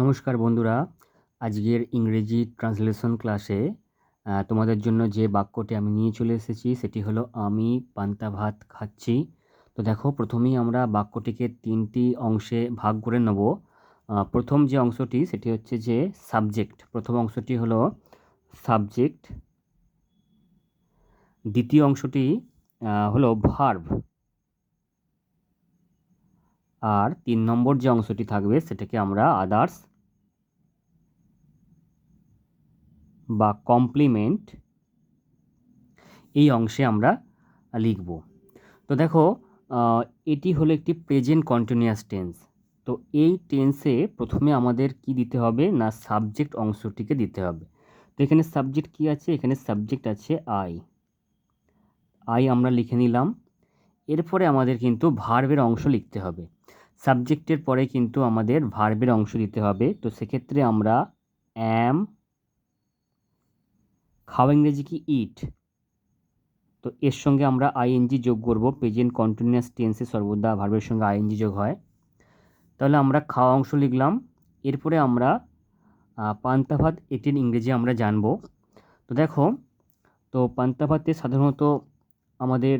নমস্কার বন্ধুরা। আজকের ইংরেজি ট্রান্সলেশন ক্লাসে তোমাদের জন্য যে বাক্যটি আমি নিয়ে চলে এসেছি সেটি হলো, আমি পান্তা ভাত খাচ্ছি। তো দেখো, প্রথমেই আমরা বাক্যটিকে তিনটি অংশে ভাগ করে নেব। প্রথম যে অংশটি, সেটি হচ্ছে যে সাবজেক্ট প্রথম অংশটি হলো সাবজেক্ট দ্বিতীয় অংশটি হলো ভার্ভ আর তিন নম্বর যে অংশটি থাকবে, সেটাকে আমরা আদার্স বা কমপ্লিমেন্ট এই অংশে আমরা লিখব। তো দেখো এটি হলো একটি প্রেজেন্ট কন্টিনিউয়াস টেন্স তো এই টেন্সে প্রথমে আমাদের কি দিতে হবে না সাবজেক্ট অংশটিকে দিতে হবে? তো এখানে সাবজেক্ট কি আছে? এখানে সাবজেক্ট আছে আই আই আমরা লিখে নিলাম। এরপরে আমাদের কিন্তু ভার্বের অংশ লিখতে হবে। সাবজেক্টের পরে কিন্তু আমাদের ভার্বের অংশ দিতে হবে। তো সেক্ষেত্রে আমরা অ্যাম খাওয়া ইংরেজি কি ইট? তো এর সঙ্গে আমরা আইএনজি যোগ করব প্রেজেন্ট কন্টিনিউয়াস টেন্সে সর্বদা ভার্বের সঙ্গে আইএনজি যোগ হয়। তাহলে আমরা খাওয়া অংশ লিখলাম, এরপরে আমরা পান্তা ভাত এটির ইংরেজি আমরা জানব। তো দেখো, তো পান্তা ভাতে সাধারণত আমাদের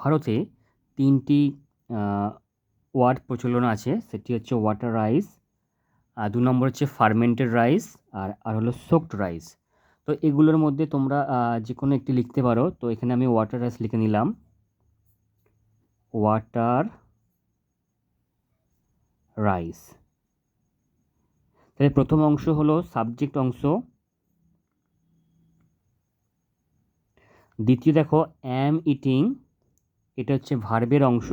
ভারতে তিনটি ওয়ার্ড প্রচলন আছে, সেটি হচ্ছে ওয়াটার রাইস আর দু নম্বর হচ্ছে ফার্মেন্টেড রাইস আর আর হলো সোকড রাইস তো এগুলোর মধ্যে তোমরা যে কোনো একটি লিখতে পারো। তো এখানে আমি ওয়াটার রাইস লিখে নিলাম। ওয়াটার রাইস তাহলে প্রথম অংশ হলো সাবজেক্ট অংশ। দ্বিতীয় দেখো অ্যাম ইটিং এটা হচ্ছে ভার্বের অংশ।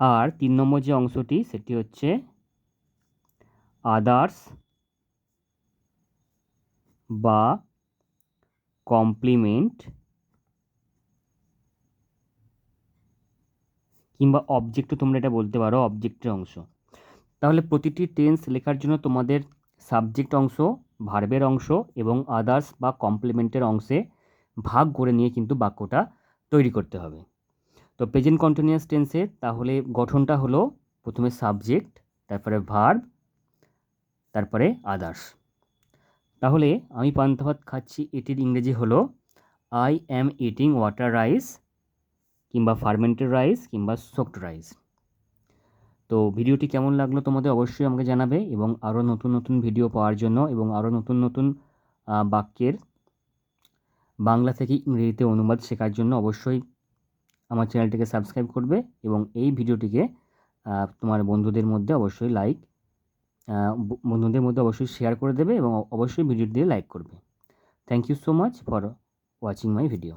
আর তিন নম্বর যে অংশটি, সেটি হচ্ছে আদার্স বা কমপ্লিমেন্ট কিংবা অবজেক্টও তোমরা এটা বলতে পারো অবজেক্টের অংশ। তাহলে প্রতিটি টেন্স লেখার জন্য তোমাদের সাবজেক্ট অংশ ভার্বের অংশ এবং আদার্স বা কমপ্লিমেন্টের অংশে ভাগ করে নিয়ে কিন্তু বাক্যটা তৈরি করতে হবে। তো প্রেজেন্ট কন্টিনিউয়াস টেন্সে তাহলে গঠনটা হলো প্রথমে সাবজেক্ট তারপরে ভার্ব তারপরে আদার্স তাহলে আমি পান্তা ভাত খাচ্ছি, এটির ইংরেজি হলো I am eating water rice কিংবা ফার্মেন্টেড রাইস কিংবা সোকড রাইস তো ভিডিওটি কেমন লাগল তোমাদের অবশ্যই আমাকে জানাবে এবং আরও নতুন নতুন ভিডিও পাওয়ার জন্য এবং আরও নতুন নতুন বাক্যের বাংলা থেকে ইংরেজিতে অনুবাদ শেখার জন্য অবশ্যই আমার চ্যানেলটিকে সাবস্ক্রাইব করবে এবং এই ভিডিওটিকে তোমার বন্ধুদের মধ্যে অবশ্যই লাইক বন্ধুদের মধ্যে অবশ্যই শেয়ার করে দেবে এবং অবশ্যই ভিডিওটি দিয়ে লাইক করবে। Thank you so much for watching my video